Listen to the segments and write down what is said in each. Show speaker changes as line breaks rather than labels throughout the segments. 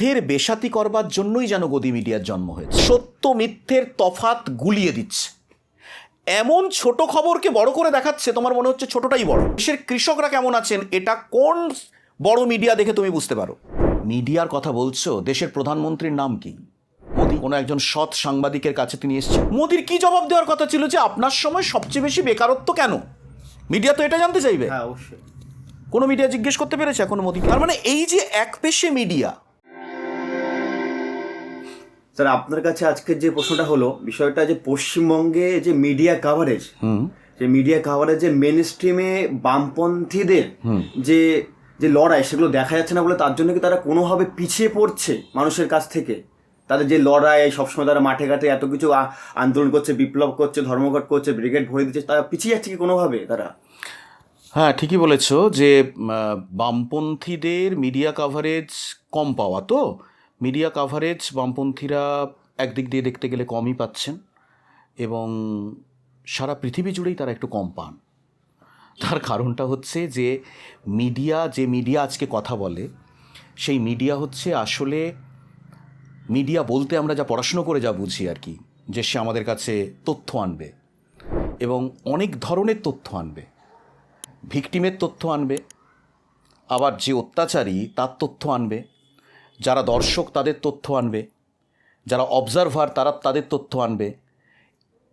মিথ্যের বেসাতি করবার জন্যই যেন গদি মিডিয়ার জন্ম হয়েছে। সত্য মিথ্যের তফাত গুলিয়ে দিচ্ছে। এমন ছোট খবরকে বড় করে দেখাচ্ছে তোমার মনে হচ্ছে ছোটটাই বড়। দেশের কৃষকরা কেমন আছেন এটা কোন বড় মিডিয়া দেখে তুমি বুঝতে পারো? মিডিয়ার কথা বলছো দেশের প্রধানমন্ত্রীর নাম কি? মোদি কোনো একজন সৎ সাংবাদিকের কাছে তিনি এসেছেন। মোদির কি জবাব দেওয়ার কথা ছিল যে আপনার সময় সবচেয়ে বেশি বেকারত্ব কেন? মিডিয়া তো এটা জানতে চাইবে।
হ্যাঁ অবশ্যই।
কোনো মিডিয়া জিজ্ঞেস করতে পেরেছে এখনও মোদি তার মানে এই যে এক পেশে মিডিয়া
স্যার আপনার কাছে আজকের যে প্রশ্নটা হলো বিষয়টা যে পশ্চিমবঙ্গে যে মিডিয়া কাভারেজ যে মিডিয়া কাভারেজ মেন স্ট্রিমে বামপন্থীদের যে যে লড়াই সেগুলো দেখা যাচ্ছে না বলে তার জন্য কি তারা কোনোভাবে পিছিয়ে পড়ছে মানুষের কাছ থেকে? তাদের যে লড়াই সবসময় তারা মাঠে ঘাটে এত কিছু আন্দোলন করছে বিপ্লব করছে ধর্মঘট করছে ব্রিগেড ভরে দিচ্ছে তারা পিছিয়ে যাচ্ছে কি কোনোভাবে তারা?
হ্যাঁ ঠিকই বলেছ যে বামপন্থীদের মিডিয়া কাভারেজ কম পাওয়া তো। মিডিয়া কাভারেজ বামপন্থীরা একদিক দিয়ে দেখতে গেলে কমই পাচ্ছেন এবং সারা পৃথিবী জুড়েই তারা একটু কম পান। তার কারণটা হচ্ছে যে মিডিয়া যে মিডিয়া আজকে কথা বলে, সেই মিডিয়া হচ্ছে আসলে মিডিয়া বলতে আমরা যা পড়াশুনো করে যা বুঝি আর কি, যে সে আমাদের কাছে তথ্য আনবে এবং অনেক ধরনের তথ্য আনবে। ভিকটিমের তথ্য আনবে, আবার যে অত্যাচারী তার তথ্য আনবে। যারা দর্শক তাদের তথ্য আনবে, যারা অবজারভার তারা তাদের তথ্য আনবে,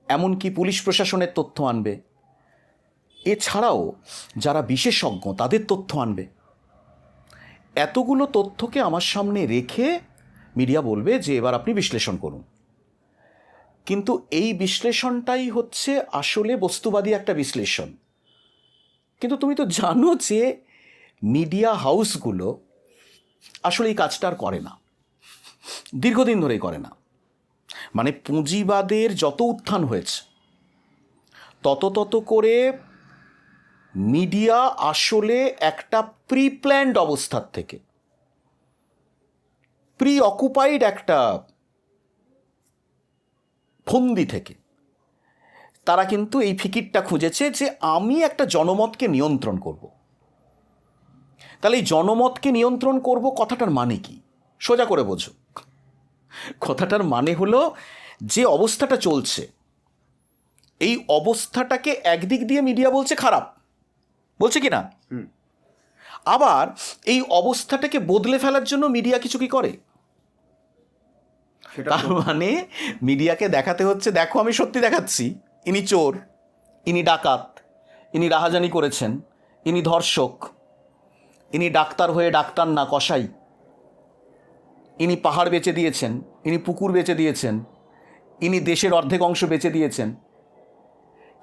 এমনকি পুলিশ প্রশাসনের তথ্য আনবে। এছাড়াও যারা বিশেষজ্ঞ তাদের তথ্য আনবে। এতগুলো তথ্যকে আমার সামনে রেখে মিডিয়া বলবে যে এবার আপনি বিশ্লেষণ করুন। কিন্তু এই বিশ্লেষণটাই হচ্ছে আসলে বস্তুবাদী একটা বিশ্লেষণ। কিন্তু তুমি তো জানো যে মিডিয়া হাউসগুলো আসলে এই কাজটা আর করে না। দীর্ঘদিন ধরেই করে না। মানে পুঁজিবাদের যত উত্থান হয়েছে, তত তত করে মিডিয়া আসলে একটা প্রি প্ল্যান্ড অবস্থার থেকে প্রি অকুপাইড একটা ফন্দি থেকে, তারা কিন্তু এই ফিকিরটা খুঁজেছে যে আমি একটা জনমতকে নিয়ন্ত্রণ করব। তাহলে এই জনমতকে নিয়ন্ত্রণ করব কথাটার মানে কি? সোজা করে বোঝো। কথাটার মানে হলো যে অবস্থাটা চলছে এই অবস্থাটাকে একদিক দিয়ে মিডিয়া বলছে খারাপ। বলছে কি না? আবার এই অবস্থাটাকে বদলে ফেলার জন্য মিডিয়া কিছু কি করে? তার মানে মিডিয়াকে দেখাতে হচ্ছে দেখো আমি সত্যি দেখাচ্ছি ইনি চোর ইনি ডাকাত ইনি রাহাজানি করেছেন ইনি ধর্ষক। ইনি ডাক্তার হয়ে ডাক্তার না, কসাই। ইনি পাহাড় বেচে দিয়েছেন, ইনি পুকুর বেচে দিয়েছেন, ইনি দেশের অর্ধেক অংশ বেচে দিয়েছেন।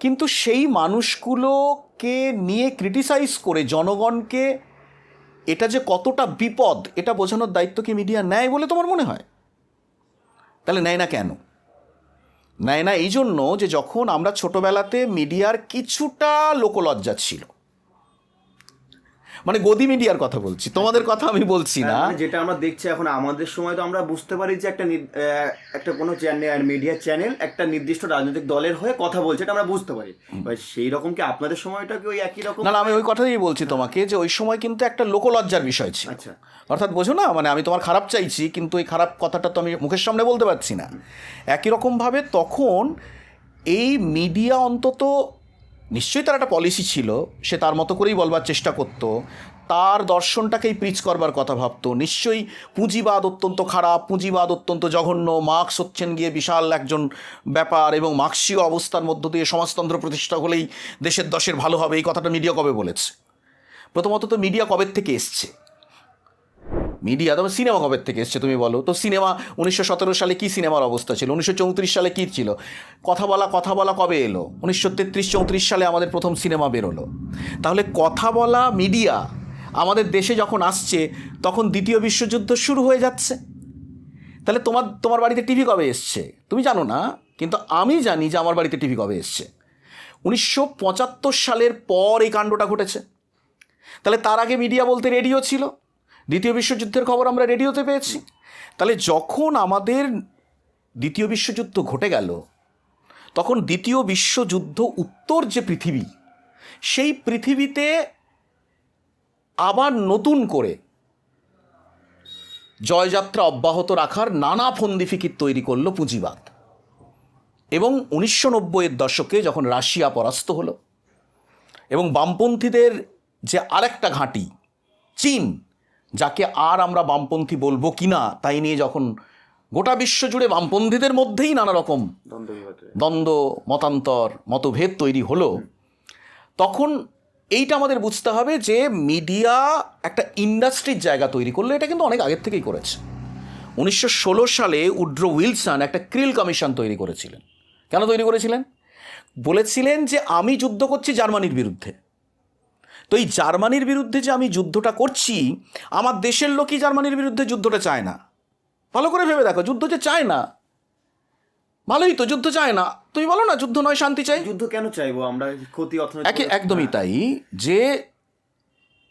কিন্তু সেই মানুষগুলোকে নিয়ে ক্রিটিসাইজ করে জনগণকে এটা যে কতটা বিপদ, এটা বোঝানোর দায়িত্ব কি মিডিয়া নেয় বলে তোমার মনে হয়? তাহলে নেয় না কেন? নেয় না এই জন্য যে যখন আমরা ছোটবেলাতে মিডিয়ার কিছুটা লোকলজ্জা ছিল মানে গদি মিডিয়ার কথা বলছি তোমাদের কথা আমি বলছি না।
মানে যেটা আমরা দেখছি এখন আমাদের সময় তো আমরা বুঝতে পারি যে একটা একটা কোনো চ্যানেল মিডিয়া চ্যানেল একটা নির্দিষ্ট রাজনৈতিক দলের হয়ে কথা বলছে এটা আমরা বুঝতে পারি। সেই রকম কি আপনাদের সময়টা কি ওই একই রকম?
না না আমি ওই কথাই বলছি তোমাকে যে ওই সময় কিন্তু একটা লোকলজ্জার বিষয় ছিল।
আচ্ছা।
অর্থাৎ বোঝো না মানে আমি তোমার খারাপ চাইছি কিন্তু এই খারাপ কথাটা তো আমি মুখের সামনে বলতে পারছি না। একই রকমভাবে তখন এই মিডিয়া অন্তত নিশ্চয়ই তার একটা পলিসি ছিল, সে তার মতো করেই বলবার চেষ্টা করত। তার দর্শনটাকেই প্রিচ করবার কথা ভাবতো। নিশ্চয়ই পুঁজিবাদ অত্যন্ত খারাপ, পুঁজিবাদ অত্যন্ত জঘন্য। মার্ক্স হচ্ছেন গিয়ে বিশাল একজন ব্যাপার এবং মার্ক্সীয় অবস্থার মধ্য দিয়ে সমাজতন্ত্র প্রতিষ্ঠা হলেই দেশের দশের ভালো হবে, এই কথাটা মিডিয়া কবে বলেছে? প্রথমত তো মিডিয়া কবের থেকে এসছে? মিডিয়া, তবে সিনেমা কবের থেকে এসছে তুমি বলো? তো সিনেমা উনিশশো সতেরো সালে কী সিনেমার অবস্থা ছিল? উনিশশো চৌত্রিশ সালে কী ছিল? কথা বলা কথা বলা কবে এলো? উনিশশো তেত্রিশ চৌত্রিশ সালে আমাদের প্রথম সিনেমা বেরোলো। তাহলে কথা বলা, মিডিয়া আমাদের দেশে যখন আসছে, তখন দ্বিতীয় বিশ্বযুদ্ধ শুরু হয়ে যাচ্ছে। তাহলে তোমার তোমার বাড়িতে টিভি কবে এসছে? তুমি জানো না, কিন্তু আমি জানি যে আমার বাড়িতে টিভি কবে এসছে। উনিশশো পঁচাত্তর সালের পর এই কাণ্ডটা ঘটেছে। তাহলে তার আগে মিডিয়া বলতে রেডিও ছিল। দ্বিতীয় বিশ্বযুদ্ধের খবর আমরা রেডিওতে পেয়েছি। তাহলে যখন আমাদের দ্বিতীয় বিশ্বযুদ্ধ ঘটে গেল, তখন দ্বিতীয় বিশ্বযুদ্ধ উত্তর যে পৃথিবী, সেই পৃথিবীতে আবার নতুন করে জয়যাত্রা অব্যাহত রাখার নানা ফন্দি ফিকির তৈরি করল পুঁজিবাদ। এবং উনিশশো নব্বইয়ের দশকে যখন রাশিয়া পরাস্ত হলো, এবং বামপন্থীদের যে আরেকটা ঘাঁটি, চীন যাকে আর আমরা বামপন্থী বলব কি না তাই নিয়ে যখন গোটা বিশ্ব জুড়ে বামপন্থীদের মধ্যেই নানা রকম
দ্বন্দ্ব
দ্বন্দ্ব মতান্তর মতভেদ তৈরি হলো তখন এইটা আমাদের বুঝতে হবে যে মিডিয়া একটা ইন্ডাস্ট্রির জায়গা তৈরি করল এটা কিন্তু অনেক আগের থেকেই করেছে। উনিশশো ষোলো সালে উড্রো উইলসন একটা ক্রিল কমিশন তৈরি করেছিলেন। কেন তৈরি করেছিলেন? বলেছিলেন যে আমি যুদ্ধ করছি জার্মানির বিরুদ্ধে। তো এই জার্মানির বিরুদ্ধে যে আমি যুদ্ধটা করছি আমার দেশের লোকই জার্মানির বিরুদ্ধে যুদ্ধটা চায় না। ভালো করে ভেবে দেখো যুদ্ধ যে চায় না ভালোই তো যুদ্ধ চায় না। তুমি বলো না যুদ্ধ নয় শান্তি চাই।
যুদ্ধ কেন চাইব? আমরা ক্ষতি অর্থনৈতিক
একদমই তাই যে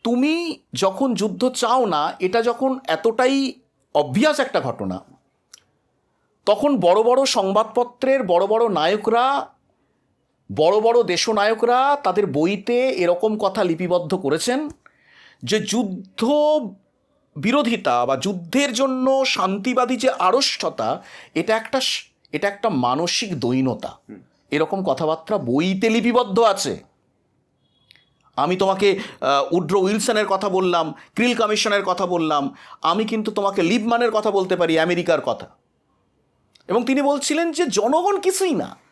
তুমি যখন যুদ্ধ চাও না এটা যখন এতটাই অভ্যাস একটা ঘটনা তখন বড় বড় সংবাদপত্রের বড় বড় নায়করা বড় বড় দেশনায়করা তাদের বইতে এরকম কথা লিপিবদ্ধ করেছেন যে যুদ্ধ বিরোধিতা বা যুদ্ধের জন্য শান্তিবাদী যে আড়ষ্টতা এটা একটা এটা একটা মানসিক দৈনতা। এরকম কথাবার্তা বইতে লিপিবদ্ধ আছে। আমি তোমাকে উড্রো উইলসনের কথা বললাম, ক্রিল কমিশনের কথা বললাম, আমি কিন্তু তোমাকে লিবমানের কথা বলতে পারি, আমেরিকার কথা। এবং তিনি বলছিলেন যে জনগণ কিছুই না।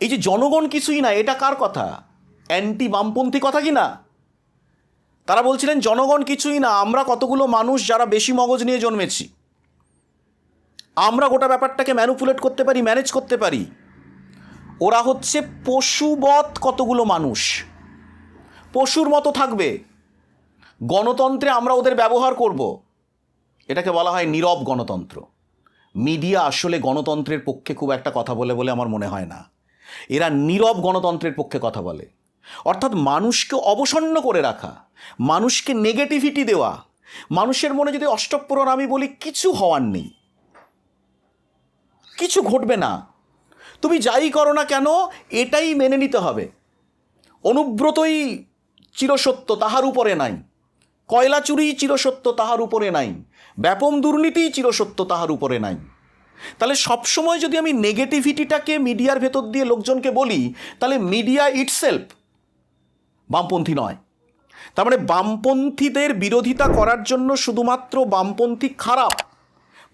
এই যে জনগণ কিছুই না, এটা কার কথা? অ্যান্টি বামপন্থী কথা কি না? তারা বলছিলেন, জনগণ কিছুই না, আমরা কতগুলো মানুষ যারা বেশি মগজ নিয়ে জন্মেছি। আমরা গোটা ব্যাপারটাকে ম্যানুপুলেট করতে পারি ম্যানেজ করতে পারি। ওরা হচ্ছে পশুবৎ কতগুলো মানুষ। পশুর মতো থাকবে। গণতন্ত্রে আমরা ওদের ব্যবহার করব। এটাকে বলা হয় নীরব গণতন্ত্র। মিডিয়া আসলে গণতন্ত্রের পক্ষে খুব একটা কথা বলে বলে আমার মনে হয় না। এরা নীরব গণতন্ত্রের পক্ষে কথা বলে। অর্থাৎ মানুষকে অবসন্ন করে রাখা, মানুষকে নেগেটিভিটি দেওয়া, মানুষের মনে যদি অষ্টপ্রণ আমি বলি, কিছু হওয়ার নেই। কিছু ঘটবে না। তুমি যাই করো না কেন, এটাই মেনে নিতে হবে। অনুব্রতই চিরসত্য তাহার উপরে নাই। কয়লা চুরি চিরসত্য তাহার উপরে নাই। ব্যাপম দুর্নীতি চিরসত্য তাহার উপরে নাই। তাহলে সবসময় যদি আমি নেগেটিভিটিটাকে মিডিয়ার ভেতর দিয়ে লোকজনকে বলি, তাহলে মিডিয়া ইটসেলফ বামপন্থী নয়। তার মানে বামপন্থীদের বিরোধিতা করার জন্য শুধুমাত্র বামপন্থী খারাপ।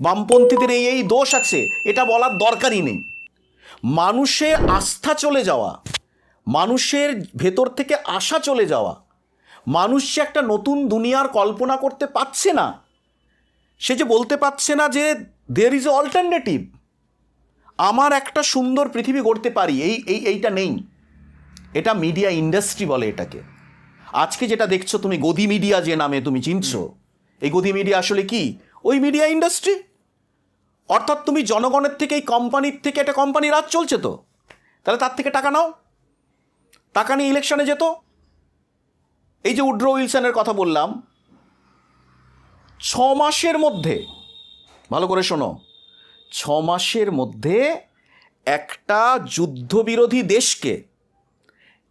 বামপন্থীদের এই এই দোষ আছে, এটা বলার দরকারই নেই। মানুষের আস্থা চলে যাওয়া, মানুষের ভেতর থেকে আশা চলে যাওয়া, মানুষ যে একটা নতুন দুনিয়ার কল্পনা করতে পারছে না, সে যে বলতে পারছে না যে দের ইজ অল্টারনেটিভ আমার একটা সুন্দর পৃথিবী গড়তে পারি, এই এই, এইটা নেই। এটা মিডিয়া ইন্ডাস্ট্রি বলে এটাকে। আজকে যেটা দেখছ, তুমি গদি মিডিয়া যে নামে তুমি চিনছো, এই গদি মিডিয়া আসলে কি? ওই মিডিয়া ইন্ডাস্ট্রি অর্থাৎ তুমি জনগণের থেকে, এই কোম্পানির থেকে, একটা কোম্পানি রাজ চলছে তো? তাহলে তার থেকে টাকা নাও। টাকা নিয়ে ইলেকশনে যেত। এই যে উড্রো উইলসনের কথা বললাম, ছ মাসের মধ্যে ভালো করে শোনো। ছ মাসের মধ্যে একটা যুদ্ধবিরোধী দেশকে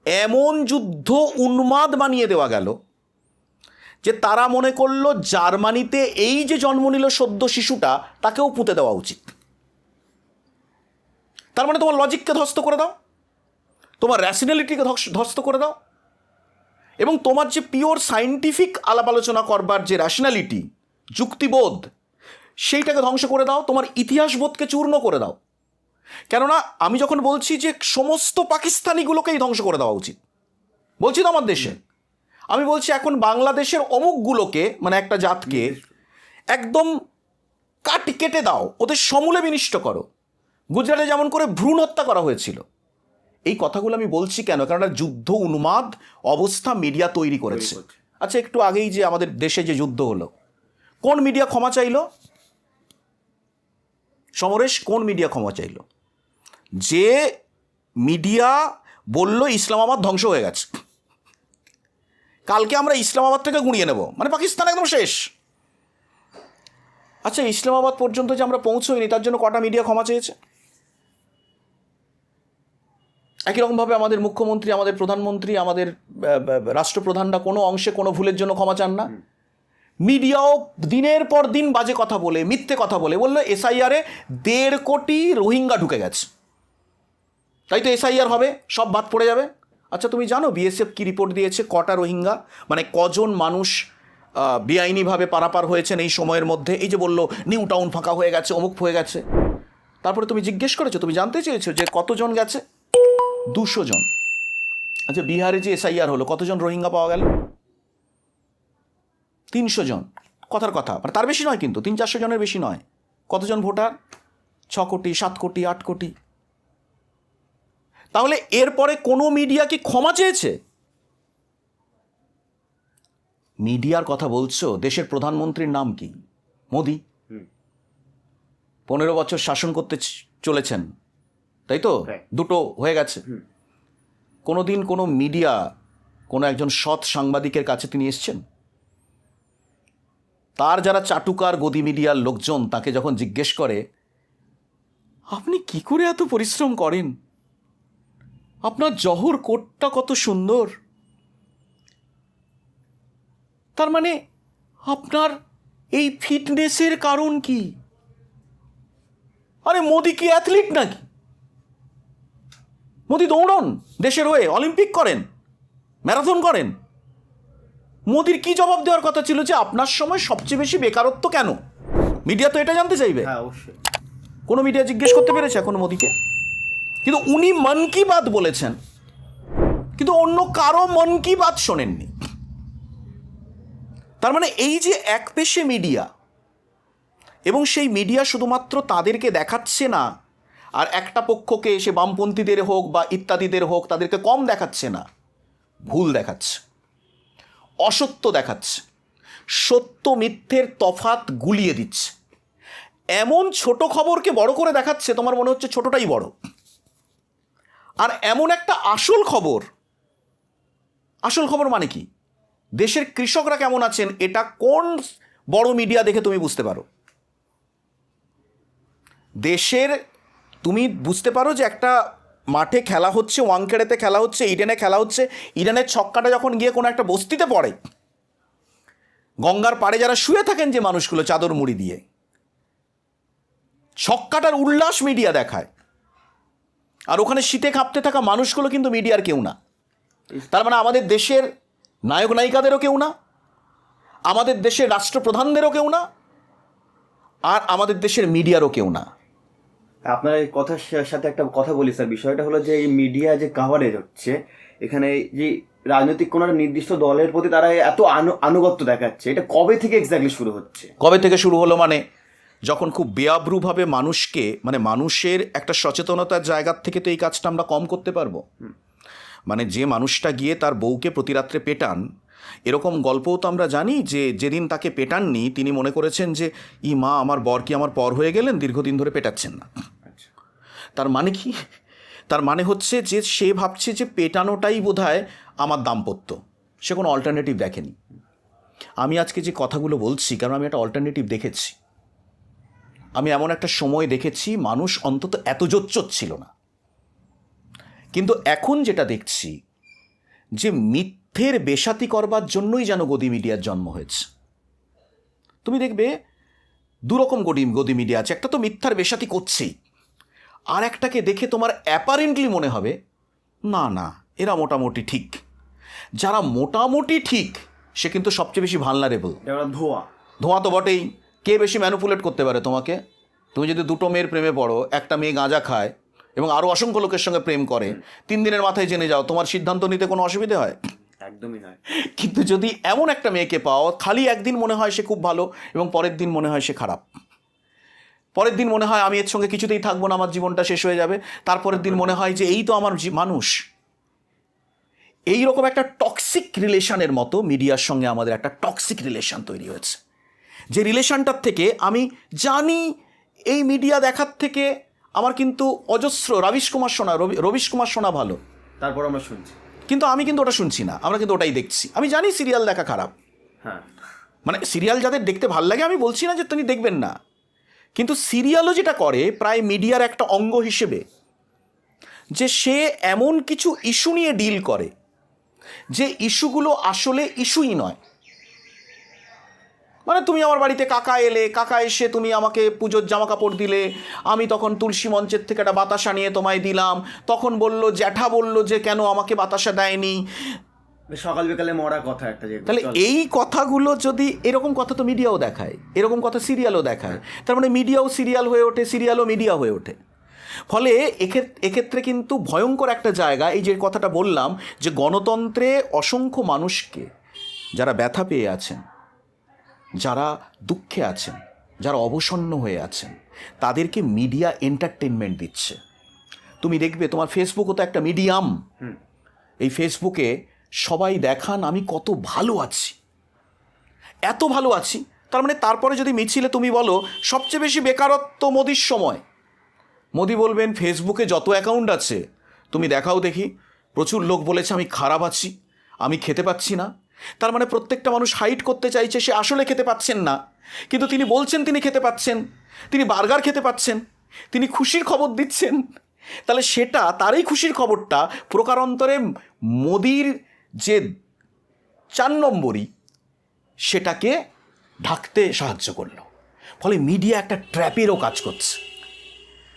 এমন যুদ্ধ উন্মাদ বানিয়ে দেওয়া গেল যে তারা মনে করল জার্মানিতে এই যে জন্ম নিল সদ্য শিশুটা, তাকেও পুঁতে দেওয়া উচিত। তার মানে তোমার লজিককে ধ্বস্ত করে দাও। তোমার র্যাশনালিটিকে ধ্বস্ত করে দাও। এবং তোমার যে পিওর সাইন্টিফিক আলাপ আলোচনা করবার যে র্যাশনালিটি যুক্তিবোধ সেইটাকে ধ্বংস করে দাও তোমার ইতিহাসবোধকে চূর্ণ করে দাও। কেননা আমি যখন বলছি যে সমস্ত পাকিস্তানিগুলোকেই ধ্বংস করে দেওয়া উচিত বলছি তো আমার দেশে। আমি বলছি এখন বাংলাদেশের অমুকগুলোকে মানে একটা জাতকে একদম কাট কেটে দাও ওদের সমূলে বিনিষ্ট করো। গুজরাটে যেমন করে ভ্রূণ হত্যা করা হয়েছিল। এই কথাগুলো আমি বলছি কেন? কারণ যুদ্ধ উন্মাদ অবস্থা মিডিয়া তৈরি করেছে। আচ্ছা একটু আগেই যে আমাদের দেশে যে যুদ্ধ হলো কোন মিডিয়া ক্ষমা চাইলো? সমরেশ কোন মিডিয়া ক্ষমা চাইলো? যে মিডিয়া বলল ইসলামাবাদ ধ্বংস হয়ে গেছে। কালকে আমরা ইসলামাবাদটাকে গুঁড়িয়ে নেব। মানে পাকিস্তান একদম শেষ। আচ্ছা ইসলামাবাদ পর্যন্ত যে আমরা পৌঁছোইনি, তার জন্য কটা মিডিয়া ক্ষমা চেয়েছে? একই রকমভাবে আমাদের মুখ্যমন্ত্রী, আমাদের প্রধানমন্ত্রী, আমাদের রাষ্ট্রপ্রধানরা কোনো অংশে কোনো ভুলের জন্য ক্ষমা চান না। মিডিয়াও দিনের পর দিন বাজে কথা বলে, মিথ্যে কথা বলে। বলল, এসআইআরে দেড় কোটি রোহিঙ্গা ঢুকে গেছে। তাই তো এসআইআর হবে, সব বাদ পড়ে যাবে। আচ্ছা তুমি জানো বিএসএফ কি রিপোর্ট দিয়েছে? কটা রোহিঙ্গা? মানে কজন মানুষ বেআইনিভাবে পারাপার হয়েছেন এই সময়ের মধ্যে? এই যে বলল, নিউ টাউন ফাঁকা হয়ে গেছে, অমুক হয়ে গেছে। তারপরে তুমি জিজ্ঞেস করেছ, তুমি জানতে চেয়েছো যে কতজন গেছে? দুশো জন। আচ্ছা বিহারে যে এসআইআর হলো, কতজন রোহিঙ্গা পাওয়া গেল? তিনশো জন। কথার কথা। মানে তার বেশি নয় কিন্তু তিন চারশো জনের বেশি নয়। কতজন ভোটার? ছ কোটি সাত কোটি আট কোটি। তাহলে এরপরে কোনো মিডিয়া কি ক্ষমা চেয়েছে? মিডিয়ার কথা বলছো দেশের প্রধানমন্ত্রীর নাম কি? মোদি? পনেরো বছর শাসন করতে চলেছেন। তাই তো? দুটো হয়ে গেছে। কোনো দিন কোনো মিডিয়া কোনো একজন সৎ সাংবাদিকের কাছে তিনি এসছেন? তার যারা চাটুকার গদি মিডিয়ার লোকজন তাকে যখন জিজ্ঞেস করে, আপনি কি করে এত পরিশ্রম করেন? আপনার জহর কোটটা কত সুন্দর। তার মানে আপনার এই ফিটনেসের কারণ কি? আরে মোদি কি অ্যাথলিট নাকি? মোদি দৌড়ন, দেশের হয়ে অলিম্পিক করেন, ম্যারাথন করেন। মোদির কি জবাব দেওয়ার কথা ছিল যে আপনার সময় সবচেয়ে বেশি বেকারত্ব কেন? মিডিয়া তো এটা জানতে চাইবে।
হ্যাঁ অবশ্যই।
কোনো মিডিয়া জিজ্ঞেস করতে পেরেছে এখন মোদিকে? কিন্তু উনি মন কি বাত বলেছেন কিন্তু অন্য কারও মন কি বাত শোনেননি। তার মানে এই যে এক পেশে মিডিয়া এবং সেই মিডিয়া শুধুমাত্র তাদেরকে দেখাচ্ছে না আর একটা পক্ষকে এসে বামপন্থীদের হোক বা ইত্যাদিদের হোক তাদেরকে কম দেখাচ্ছে না ভুল দেখাচ্ছে। অসত্য দেখাচ্ছে। সত্য মিথ্যের তফাত গুলিয়ে দিচ্ছে। এমন ছোট খবরকে বড় করে দেখাচ্ছে, তোমার মনে হচ্ছে ছোটটাই বড়। আর এমন একটা আসল খবর আসল খবর মানে কি? দেশের কৃষকরা কেমন আছেন, এটা কোন বড় মিডিয়া দেখে তুমি বুঝতে পারো? দেশের, তুমি বুঝতে পারো যে একটা মাঠে খেলা হচ্ছে ওয়াংকেড়েতে খেলা হচ্ছে, ইডেনে খেলা হচ্ছে। ইডেনের ছক্কাটা যখন গিয়ে কোনো একটা বস্তিতে পড়ে, গঙ্গার পাড়ে যারা শুয়ে থাকেন যে মানুষগুলো চাদর মুড়ি দিয়ে, ছক্কাটার উল্লাস মিডিয়া দেখায়। আর ওখানে শীতে কাঁপতে থাকা মানুষগুলো কিন্তু মিডিয়ার কেউ না। তার মানে আমাদের দেশের নায়ক নায়িকাদেরও কেউ না, আমাদের দেশের রাষ্ট্রপ্রধানদেরও কেউ না, আর আমাদের দেশের মিডিয়ারও কেউ না।
আপনার এই কথার সাথে একটা কথা বলি স্যার বিষয়টা হলো যে এই মিডিয়া যে কাভারেজ হচ্ছে এখানে যে রাজনৈতিক কোনো একটা নির্দিষ্ট দলের প্রতি তারা এত আনু- আনুগত্য দেখাচ্ছে এটা কবে থেকে এক্স্যাক্টলি শুরু হচ্ছে?
কবে থেকে শুরু হলো মানে যখন খুব বেআব্রুভাবে মানুষকে মানে মানুষের একটা সচেতনতার জায়গার থেকে তো এই কাজটা আমরা কম করতে পারব। মানে যে মানুষটা গিয়ে তার বউকে প্রতিরাত্রে পেটান এরকম গল্পও তো আমরা জানি যে যেদিন তাকে পেটাননি তিনি মনে করেছেন যে ই মা আমার বর কি আমার পর হয়ে গেলেন? দীর্ঘদিন ধরে পেটাচ্ছেন না। তার মানে কি? তার মানে হচ্ছে যে সে ভাবছে যে পেটানোটাই বোধহয় আমার দাম্পত্য। সে কোনো অল্টারনেটিভ দেখেনি। আমি আজকে যে কথাগুলো বলছি, কারণ আমি একটা অল্টারনেটিভ দেখেছি। আমি এমন একটা সময় দেখেছি, মানুষ অন্তত এত জোচ্চত ছিল না। কিন্তু এখন যেটা দেখছি, যে মিথ্যের বেসাতি করবার জন্যই যেন গদি মিডিয়ার জন্ম হয়েছে। তুমি দেখবে, দুরকম গদি গদি মিডিয়া আছে, একটা তো মিথ্যার বেসাতি করছেই। আর একটাকে দেখে তোমার অ্যাপারেন্টলি মনে হবে না না এরা মোটামুটি ঠিক। যারা মোটামুটি ঠিক সে কিন্তু সবচেয়ে বেশি ভালনারেবল
ধোয়া।
ধোঁয়া তো বটেই। কে বেশি ম্যানুপুলেট করতে পারে তোমাকে? তুমি যদি দুটো মেয়ের প্রেমে পড়ো একটা মেয়ে গাঁজা খায় এবং আরও অসংখ্য লোকের সঙ্গে প্রেম করে তিন দিনের মাথায় জেনে যাও তোমার সিদ্ধান্ত নিতে কোনো অসুবিধে হয়?
একদমই নয়।
কিন্তু যদি এমন একটা মেয়েকে পাও খালি একদিন মনে হয় সে খুব ভালো এবং পরের দিন মনে হয় সে খারাপ। পরের দিন মনে হয় আমি এর সঙ্গে কিছুতেই থাকব না আমার জীবনটা শেষ হয়ে যাবে। তারপরের দিন মনে হয় যে এই তো আমার মানুষ। এই রকম একটা টক্সিক রিলেশনের মতো মিডিয়ার সঙ্গে আমাদের একটা টক্সিক রিলেশন তৈরি হয়েছে। যে রিলেশনটার থেকে আমি জানি এই মিডিয়া দেখার থেকে আমার কিন্তু অজস্র রবিশ কুমার সোনা রবি রবিশ কুমার সোনা ভালো।
তারপর আমরা শুনছি।
কিন্তু আমি কিন্তু ওটা শুনছি না আমরা কিন্তু ওটাই দেখছি। আমি জানি সিরিয়াল দেখা খারাপ।
হ্যাঁ।
মানে সিরিয়াল যাদের দেখতে ভালো লাগে আমি বলছি না যে তুমি দেখবেন না। কিন্তু সিরিয়ালও যেটা করে, প্রায় মিডিয়ার একটা অঙ্গ হিসেবে, যে সে এমন কিছু ইস্যু নিয়ে ডিল করে, যে ইস্যুগুলো আসলে ইস্যুই নয়। মানে তুমি আমার বাড়িতে কাকা এলে, কাকা এসে তুমি আমাকে পুজোর জামা কাপড় দিলে, আমি তখন তুলসী মঞ্চের থেকে একটা বাতাসা নিয়ে তোমায় দিলাম, তখন বলল, জ্যাঠা বলল যে কেন আমাকে বাতাসা দেয়নি?
সকাল বিকালে মরা কথা একটা যে
তাহলে এই কথাগুলো যদি এরকম কথা তো মিডিয়াও দেখায় এরকম কথা সিরিয়ালও দেখায় তার মানে মিডিয়াও সিরিয়াল হয়ে ওঠে সিরিয়ালও মিডিয়া হয়ে ওঠে। ফলে এক্ষেত্রে এক্ষেত্রে কিন্তু ভয়ঙ্কর একটা জায়গা এই যে কথাটা বললাম যে গণতন্ত্রে অসংখ্য মানুষকে যারা ব্যথা পেয়ে আছেন যারা দুঃখে আছেন যারা অবসন্ন হয়ে আছেন তাদেরকে মিডিয়া এন্টারটেনমেন্ট দিচ্ছে। তুমি দেখবে তোমার ফেসবুকও তো একটা মিডিয়াম এই ফেসবুকে সবাই দেখান আমি কত ভালো আছি। এত ভালো আছি, তার মানে তারপরে যদি মিছিলে তুমি বলো, সবচেয়ে বেশি বেকারত্ব মোদির সময়। মোদি বলবেন, ফেসবুকে যত অ্যাকাউন্ট আছে, তুমি দেখাও দেখি। প্রচুর লোক বলেছে আমি খারাপ আছি, আমি খেতে পাচ্ছি না। তার মানে প্রত্যেকটা মানুষ হাইট করতে চাইছে, সে আসলে খেতে পাচ্ছেন না। কিন্তু তিনি বলছেন তিনি খেতে পাচ্ছেন, তিনি বার্গার খেতে পাচ্ছেন, তিনি খুশির খবর দিচ্ছেন। তাহলে সেটা, তারই খুশির খবরটা প্রকারান্তরে মোদির যে চার নম্বরই সেটাকে ঢাকতে সাহায্য করল। ফলে মিডিয়া একটা ট্র্যাপেরও কাজ করছে।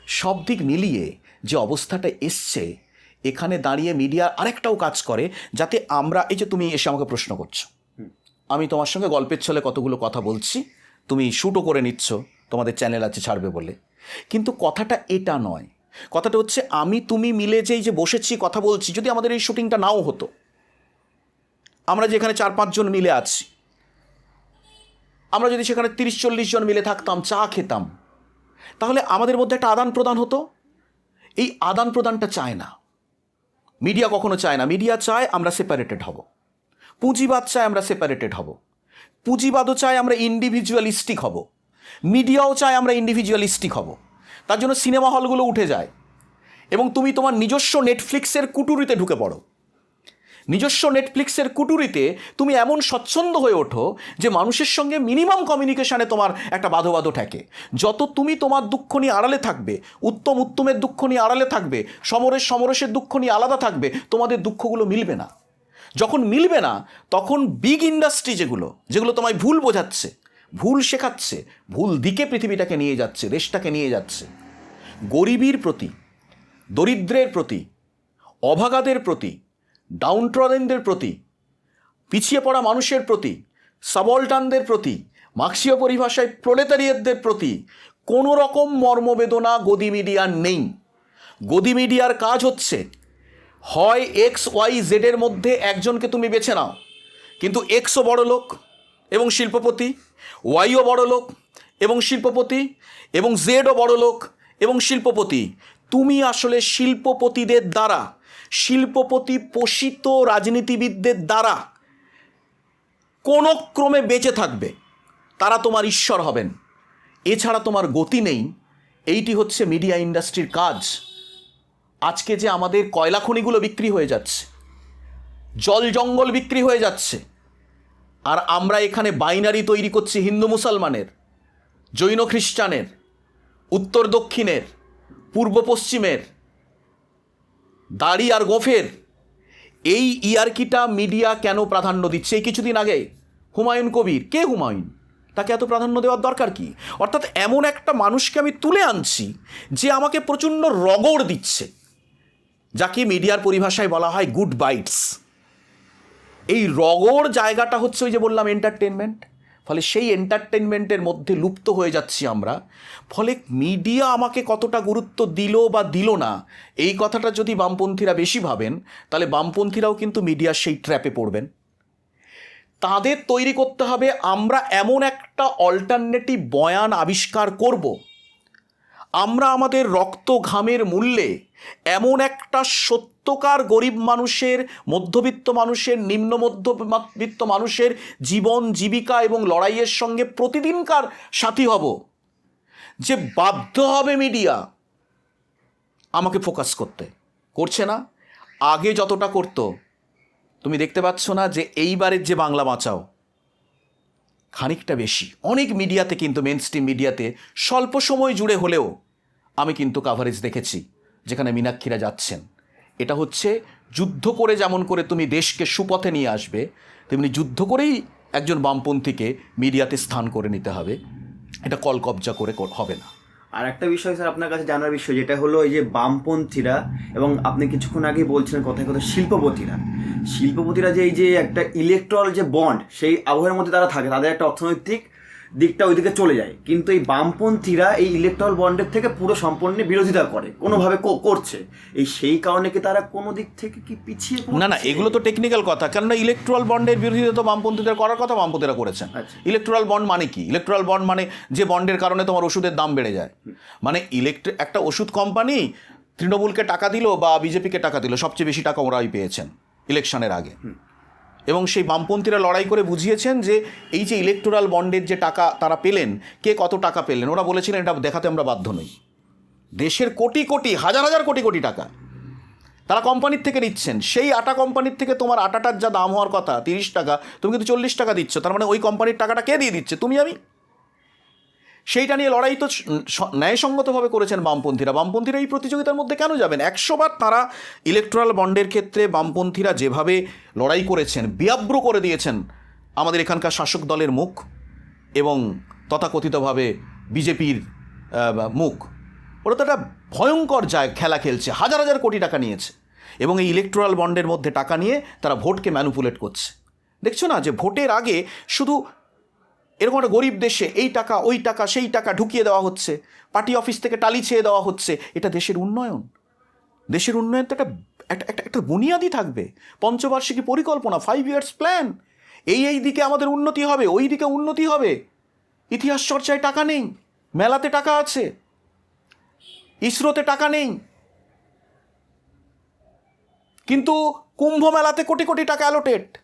সব দিক মিলিয়ে যে অবস্থাটা এসছে এখানে দাঁড়িয়ে মিডিয়া আরেকটাও কাজ করে যাতে আমরা এই যে তুমি এসে আমাকে প্রশ্ন করছ। আমি তোমার সঙ্গে গল্পের ছলে কতগুলো কথা বলছি তুমি শ্যুটও করে নিচ্ছ তোমাদের চ্যানেল আছে ছাড়বে বলে। কিন্তু কথাটা এটা নয়। কথাটা হচ্ছে আমি তুমি মিলে যেই যে বসেছি কথা বলছি যদি আমাদের এই শুটিংটা নাও হতো আমরা যেখানে চার পাঁচজন মিলে আছি। আমরা যদি সেখানে তিরিশ চল্লিশ জন মিলে থাকতাম, চা খেতাম, তাহলে আমাদের মধ্যে একটা আদান প্রদান হতো? এই আদান প্রদানটা চায় না। মিডিয়া কখনো চায় না। মিডিয়া চায় আমরা সেপারেটেড হব। পুঁজিবাদ চায় আমরা সেপারেটেড হব। পুঁজিবাদও চায় আমরা ইন্ডিভিজুয়ালিস্টিক হব। মিডিয়াও চায় আমরা ইন্ডিভিজুয়ালিস্টিক হব। তার জন্য সিনেমা হলগুলো উঠে যায়। এবং তুমি তোমার নিজস্ব নেটফ্লিক্সের কুটুরিতে ঢুকে পড়ো। নিজস্ব নেটফ্লিক্সের কুটুরিতে তুমি এমন স্বচ্ছন্দ হয়ে ওঠো যে মানুষের সঙ্গে মিনিমাম কমিউনিকেশনে তোমার একটা বাধো বাধো ঠেকে। যত তুমি তোমার দুঃখ নিয়ে আড়ালে থাকবে, উত্তম উত্তমের দুঃখ নিয়ে আড়ালে থাকবে সমরেশ সমরেশের দুঃখ নিয়ে আলাদা থাকবে, তোমাদের দুঃখগুলো মিলবে না। যখন মিলবে না, তখন বিগ ইন্ডাস্ট্রি যেগুলো যেগুলো তোমায় ভুল বোঝাচ্ছে, ভুল শেখাচ্ছে, ভুল দিকে পৃথিবীটাকে নিয়ে যাচ্ছে দেশটাকে নিয়ে যাচ্ছে। গরিবীর প্রতি, দরিদ্রের প্রতি, অভাগাদের প্রতি ডাউনট্রদেনদের প্রতি, পিছিয়ে পড়া মানুষের প্রতি, সাবলটানদের প্রতি, মার্ক্সীয় পরিভাষায় প্রলেতারিয়তদের প্রতি কোনো রকম মর্মবেদনা গদি মিডিয়ার নেই। গদি মিডিয়ার কাজ হচ্ছে, হয় এক্স ওয়াই জেডের মধ্যে একজনকে তুমি বেছে নাও, কিন্তু এক্সও বড় লোক এবং শিল্পপতি ওয়াইও বড় লোক এবং শিল্পপতি এবং জেডও বড় লোক এবং শিল্পপতি, তুমি আসলে শিল্পপতিদের দ্বারা শিল্পপতি পোষিত রাজনীতিবিদদের দ্বারা কোনো ক্রমে বেঁচে থাকবে, তারা তোমার ঈশ্বর হবেন। এছাড়া তোমার গতি নেই। এইটি হচ্ছে মিডিয়া ইন্ডাস্ট্রির কাজ। আজকে যে আমাদের কয়লা খনিগুলো বিক্রি হয়ে যাচ্ছে, জল জঙ্গল বিক্রি হয়ে যাচ্ছে, আর আমরা এখানে বাইনারি তৈরি করছি হিন্দু মুসলমানের, জৈন খ্রিস্টানের, উত্তর দক্ষিণের, পূর্ব পশ্চিমের দাড়ি আর গোফের। এই ইয়ার্কিটা মিডিয়া কেন প্রাধান্য দিচ্ছে? এই কিছুদিন আগে হুমায়ুন কবির, কে হুমায়ুন? তাকে এত প্রাধান্য দেওয়ার দরকার কি? অর্থাৎ এমন একটা মানুষকে আমি তুলে আনছি যে আমাকে প্রচণ্ড রগড় দিচ্ছে। যাকে মিডিয়ার পরিভাষায় বলা হয় গুড বাইটস। এই রগড় জায়গাটা হচ্ছে ওই যে বললাম এন্টারটেনমেন্ট ফলে সেই এন্টারটেনমেন্টের মধ্যে লুপ্ত হয়ে যাচ্ছি আমরা। ফলে মিডিয়া আমাকে কতটা গুরুত্ব দিল বা দিল না, এই কথাটা যদি বামপন্থীরা বেশি ভাবেন, তাহলে বামপন্থীরাও কিন্তু মিডিয়ার সেই ট্র্যাপে পড়বেন। তাদের তৈরি করতে হবে, আমরা এমন একটা অল্টারনেটিভ বয়ান আবিষ্কার করব আমরা আমাদের রক্ত ঘামের মূল্যে এমন একটা সত্যকার গরিব মানুষের, মধ্যবিত্ত মানুষের, নিম্ন মধ্যবিত্ত মানুষের জীবন, জীবিকা এবং লড়াইয়ের সঙ্গে প্রতিদিনকার সাথী হব যে বাধ্য হবে মিডিয়া আমাকে ফোকাস করতে। করছে না? আগে যতটা করতো, তুমি দেখতে পাচ্ছ না যে এইবারের যে বাংলা বাঁচাও, খানিকটা বেশি। অনেক মিডিয়াতে কিন্তু মেন স্ট্রিম মিডিয়াতে স্বল্প সময় জুড়ে হলেও আমি কিন্তু কাভারেজ দেখেছি, যেখানে মীনাক্ষীরা যাচ্ছেন। এটা হচ্ছে যুদ্ধ করে যেমন করে তুমি দেশকে সুপথে নিয়ে আসবে, তেমনি যুদ্ধ করেই একজন বামপন্থীকে মিডিয়াতে স্থান করে নিতে হবে। এটা কল কবজা করে হবে না।
আর একটা বিষয় স্যার আপনার কাছে জানার বিষয়, যেটা হলো এই যে বামপন্থীরা এবং আপনি কিছুক্ষণ আগে বলছিলেন কথায় কথা শিল্পপতিরা। শিল্পপতিরা যে এই যে একটা ইলেকট্রাল যে বন্ড সেই আবহাওয়ার মধ্যে তারা থাকে, তাদের একটা অর্থনৈতিক দিকটা ওইদিকে চলে যায়। কিন্তু এই বামপন্থীরা এই ইলেকট্রাল বন্ডের থেকে পুরো সম্পূর্ণ বিরোধিতা করে কোনোভাবে করছে। এই সেই কারণে কি তারা কোনো দিক থেকে কি পিছিয়ে
না না এগুলো তো টেকনিক্যাল কথা। কেননা ইলেকট্রাল বন্ডের বিরোধিতা তো বামপন্থীদের করার কথা বামপন্থীরা করেছেন।
আচ্ছা।
ইলেকট্রাল বন্ড মানে কি? ইলেকট্রাল বন্ড মানে যে বন্ডের কারণে তোমার ওষুধের দাম বেড়ে যায়। মানে ইলেকট্রি একটা ওষুধ কোম্পানি তৃণমূলকে টাকা দিল বা বিজেপিকে টাকা দিল সবচেয়ে বেশি টাকা ওরাই পেয়েছেন ইলেকশনের আগে। এবং সেই বামপন্থীরা লড়াই করে বুঝিয়েছেন যে এই যে ইলেকটোরাল বন্ডের যে টাকা তারা পেলেন, কে কত টাকা পেলেন, ওরা বলেছিলেন এটা দেখাতে আমরা বাধ্য নই। দেশের কোটি কোটি, হাজার হাজার কোটি কোটি টাকা। তারা কোম্পানির থেকে নিচ্ছেন। সেই আটা কোম্পানির থেকে তোমার আটাটার যা দাম হওয়ার কথা, তিরিশ টাকা, তুমি কিন্তু চল্লিশ টাকা দিচ্ছ, তার মানে ওই কোম্পানির টাকাটা কে দিয়ে দিচ্ছে? তুমি আমি? সেইটা নিয়ে লড়াই তো ন্যায়সঙ্গতভাবে করেছেন বামপন্থীরা। বামপন্থীরা এই প্রতিযোগিতার মধ্যে কেন যাবেন? একশোবার তারা ইলেকট্রাল বন্ডের ক্ষেত্রে বামপন্থীরা যেভাবে লড়াই করেছেন, বিয়াব্র করে দিয়েছেন আমাদের এখানকার শাসক দলের মুখ এবং তথাকথিতভাবে বিজেপির মুখ। ওরা তো একটা ভয়ঙ্কর যায় খেলা খেলছে, হাজার হাজার কোটি টাকা নিয়েছে এবং এই ইলেকট্রাল বন্ডের মধ্যে টাকা নিয়ে তারা ভোটকে ম্যানুপুলেট করছে। দেখছ না যে ভোটের আগে শুধু এরকম একটা গরিব দেশে এই টাকা, ওই টাকা, সেই টাকা ঢুকিয়ে দেওয়া হচ্ছে। পার্টি অফিস থেকে টালি ছেয়ে দেওয়া হচ্ছে। এটা দেশের উন্নয়ন। দেশের উন্নয়ন তো একটা একটা একটা বুনিয়াদি থাকবে। পঞ্চবার্ষিকী পরিকল্পনা ফাইভ ইয়ার্স প্ল্যান এই এই দিকে আমাদের উন্নতি হবে, ওই দিকে উন্নতি হবে। ইতিহাস চর্চায় টাকা নেই, মেলাতে টাকা আছে। ইসরোতে টাকা নেই। কিন্তু কুম্ভ মেলাতে কোটি কোটি টাকা অ্যালোটেড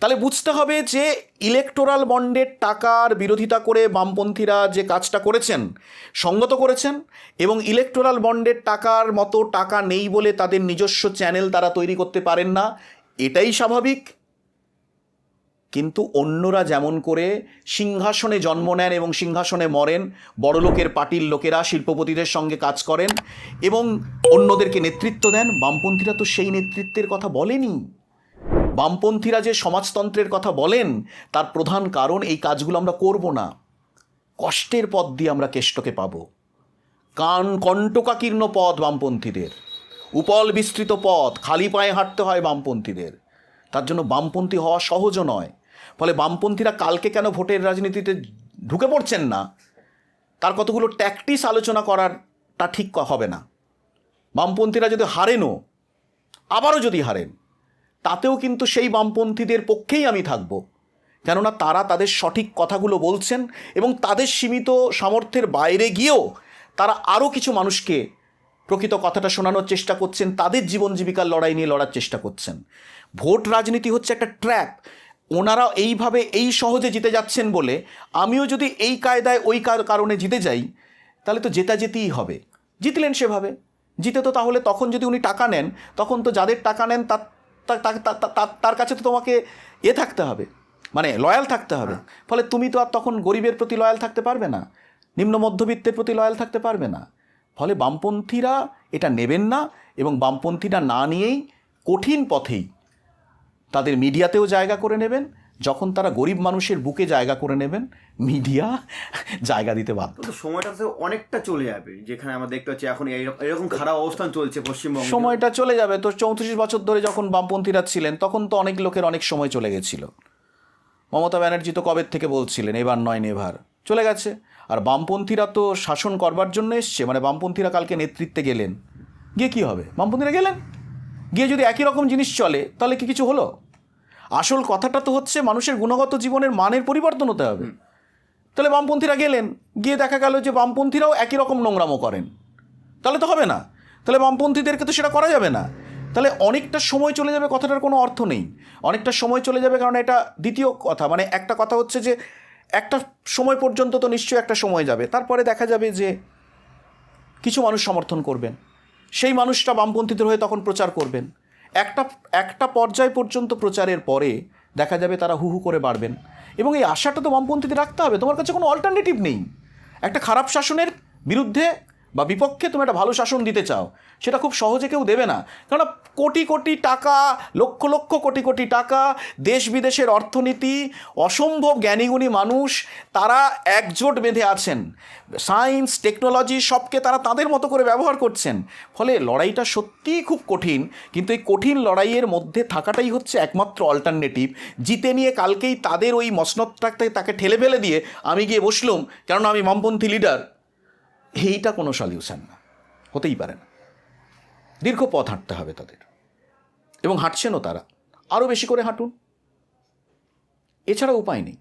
তাহলে বুঝতে হবে যে ইলেকটোরাল বন্ডের টাকার বিরোধিতা করে বামপন্থীরা যে কাজটা করেছেন, সঙ্গত করেছেন এবং ইলেকটোরাল বন্ডের টাকার মতো টাকা নেই বলে তাদের নিজস্ব চ্যানেল তারা তৈরি করতে পারেন না, এটাই স্বাভাবিক। কিন্তু অন্যরা যেমন করে সিংহাসনে জন্ম নেন এবং সিংহাসনে মরেন, বড়লোকের পার্টির লোকেরা শিল্পপতিদের সঙ্গে কাজ করেন এবং অন্যদেরকে নেতৃত্ব দেন, বামপন্থীরা তো সেই নেতৃত্বের কথা বলেনি। বামপন্থীরা যে সমাজতন্ত্রের কথা বলেন, তার প্রধান কারণ এই কাজগুলো আমরা করব না। কষ্টের পথ দিয়ে আমরা কেষ্টকে পাব। কান কণ্টকাকীর্ণ পথ বামপন্থীদের। উপল বিস্তৃত পথ, খালি পায়ে হাঁটতে হয় বামপন্থীদের। তার জন্য বামপন্থী হওয়া সহজও নয়। ফলে বামপন্থীরা কালকে কেন ভোটের রাজনীতিতে ঢুকে পড়ছেন না? তার কতগুলো ট্যাকটিস আলোচনা করারটা ঠিক হবে না। বামপন্থীরা যদি হারেনও, আবারও যদি হারেন তাতেও কিন্তু সেই বামপন্থীদের পক্ষেই আমি থাকব। কেননা তারা তাদের সঠিক কথাগুলো বলছেন এবং তাদের সীমিত সামর্থ্যের বাইরে গিয়েও তারা আরও কিছু মানুষকে প্রকৃত কথাটা শোনানোর চেষ্টা করছেন, তাদের জীবন জীবিকার লড়াই নিয়ে লড়ার চেষ্টা করছেন। ভোট রাজনীতি হচ্ছে একটা ট্র্যাপ। ওনারা এইভাবে এই সহজে জিতে যাচ্ছেন বলে আমিও যদি এই কায়দায় ওই কার- কারণে জিতে যাই, তাহলে তো জেতা যেতেই হবে। জিতলেন সেভাবে। জিতে তো তাহলে তখন যদি উনি টাকা নেন, তখন তো যাদের টাকা নেন তার তার কাছে তো তোমাকে এ থাকতে হবে। মানে লয়াল থাকতে হবে। ফলে তুমি তো আর তখন গরিবের প্রতি লয়াল থাকতে পারবে না। নিম্ন মধ্যবিত্তের প্রতি লয়াল থাকতে পারবে না। ফলে বামপন্থীরা এটা নেবেন না এবং বামপন্থীরা না নিয়েই কঠিন পথেই তাদের মিডিয়াতেও জায়গা করে নেবেন। যখন তারা গরিব মানুষের বুকে জায়গা করে নেবেন মিডিয়া জায়গা দিতে বাধ্য।
সময়টা তো অনেকটা চলে যাবে যেখানে আমরা দেখতে পাচ্ছি এখন এরকম খারাপ অবস্থান চলছে পশ্চিমবঙ্গে।
সময়টা চলে যাবে। তো চৌত্রিশ বছর ধরে যখন বামপন্থীরা ছিলেন তখন তো অনেক লোকের অনেক সময় চলে গেছিল। মমতা ব্যানার্জি তো কবে থেকে বলছিলেন এবার নয় নেভার চলে গেছে। আর বামপন্থীরা তো শাসন করবার জন্য এসছে মানে বামপন্থীরা কালকে নেতৃত্বে গেলেন। গিয়ে কী হবে? বামপন্থীরা গেলেন? গিয়ে যদি একই রকম জিনিস চলে তাহলে কি কিছু হলো? আসল কথাটা তো হচ্ছে মানুষের গুণগত জীবনের মানের পরিবর্তন হতে হবে। তাহলে বামপন্থীরা গেলেন, গিয়ে দেখা গেল যে বামপন্থীরাও একই রকম নোংরামো করেন। তাহলে তো হবে না। তাহলে বামপন্থীদেরকে তো সেটা করা যাবে না। তাহলে অনেকটা সময় চলে যাবে কথাটার কোনো অর্থ নেই। অনেকটা সময় চলে যাবে কারণ এটা দ্বিতীয় কথা। মানে একটা কথা হচ্ছে যে একটা সময় পর্যন্ত তো নিশ্চয়ই একটা সময় যাবে। তারপরে দেখা যাবে যে কিছু মানুষ সমর্থন করবেন। সেই মানুষটা বামপন্থীদের হয়ে তখন প্রচার করবেন। একটা একটা পর্যায় পর্যন্ত প্রচারের পরে দেখা যাবে তারা হুহু করে বাড়বেন। এবং এই আশাটা তো বামপন্থীতে রাখতে হবে। তোমার কাছে কোনো অল্টারনেটিভ নেই। একটা খারাপ শাসনের বিরুদ্ধে বা বিপক্ষে তুমি একটা ভালো শাসন দিতে চাও, সেটা খুব সহজে কেউ দেবে না। কারণ কোটি কোটি টাকা, লক্ষ লক্ষ কোটি কোটি টাকা, দেশ বিদেশের অর্থনীতি, অসম্ভব জ্ঞানীগুণী মানুষ, তারা একজোট বেঁধে আছেন। সায়েন্স, টেকনোলজি সবকে তারা তাদের মতো করে ব্যবহার করছেন। ফলে লড়াইটা সত্যিই খুব কঠিন, কিন্তু এই কঠিন লড়াইয়ের মধ্যে থাকাটাই হচ্ছে একমাত্র অল্টারনেটিভ জিতে নিয়ে কালকেই তাদের ওই মসনদটাকে তাকে ঠেলে ফেলে দিয়ে আমি গিয়ে বসলুম, কেননা আমি বামপন্থী লিডার এইটা কোনো সলিউশন না। হতেই পারে না। দীর্ঘ পথ হাঁটতে হবে তাদের। এবং হাঁটছেনও তারা। আরও বেশি করে হাঁটুন। এছাড়া উপায় নেই।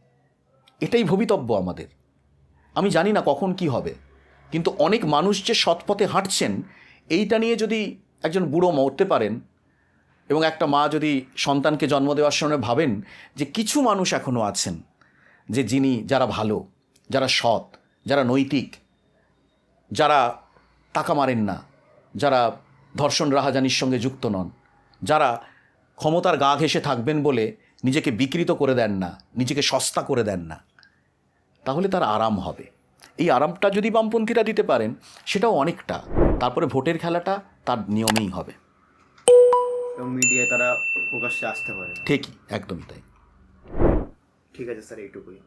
এটাই ভবিতব্য আমাদের। আমি জানি না কখন কি হবে। কিন্তু অনেক মানুষ যে সৎপথে হাঁটছেন, এইটা নিয়ে যদি একজন বুড়ো মরতে পারেন এবং একটা মা যদি সন্তানকে জন্ম দেওয়ার সময় ভাবেন যে কিছু মানুষ এখনও আছেন, যে যিনি, যারা ভালো, যারা সৎ, যারা নৈতিক যারা টাকা মারেন না যারা ধর্ষণ রাহাজানির সঙ্গে যুক্ত নন যারা ক্ষমতার গা ঘেঁষে থাকবেন বলে নিজেকে বিকৃত করে দেন না নিজেকে সস্তা করে দেন না তাহলে তার আরাম হবে। এই আরামটা যদি বামপন্থীরা দিতে পারেন সেটাও অনেকটা। তারপরে ভোটের খেলাটা তার নিয়মেই হবে।
মিডিয়ায় তারা প্রকাশ্যে আসতে পারে।
ঠিকই একদমই তাই।
ঠিক আছে স্যার এইটুকুই।